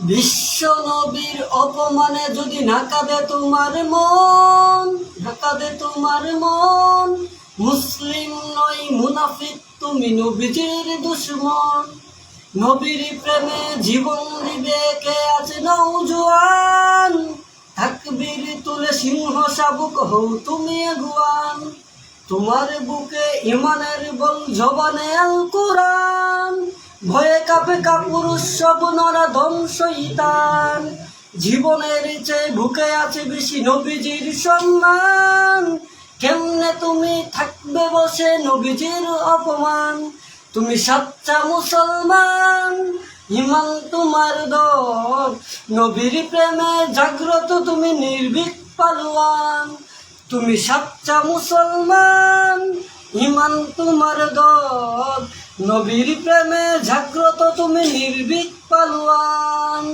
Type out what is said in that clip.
বিশ্ব নবীর অপমানে যদি নাকাদে তোমার মন নাকাদে তোমার মন, মুসলিম নই মুনাফিক, তুমি নবীজির দুশ্মন। নবীর প্রেমে জীবন দিবে কে আছে নৌজোয়ান তাকবীর তুলে সিংহ শাবুক হও তুমি আগুয়ান তোমার বুকে ইমানের বল জবানে আল কোরআন ভয়ে কাপে কাপুরুষ সব নরা ধ্বংস ইতান। জীবনের চেয়ে বুকে আছে বেশি নবীজির সম্মান। কেমনে তুমি থাকবে বসে নবীজির অপমান? তুমি সাচ্চা মুসলমান। ইমান তোমার দর নবীর প্রেমে জাগ্রত তুমি নির্ভীক পালোয়ান। তুমি সাচ্চা মুসলমান। ইমান তোমার দল নবীর প্রেমে জাগ্রত তুমি নির্ভীক পালোয়ান।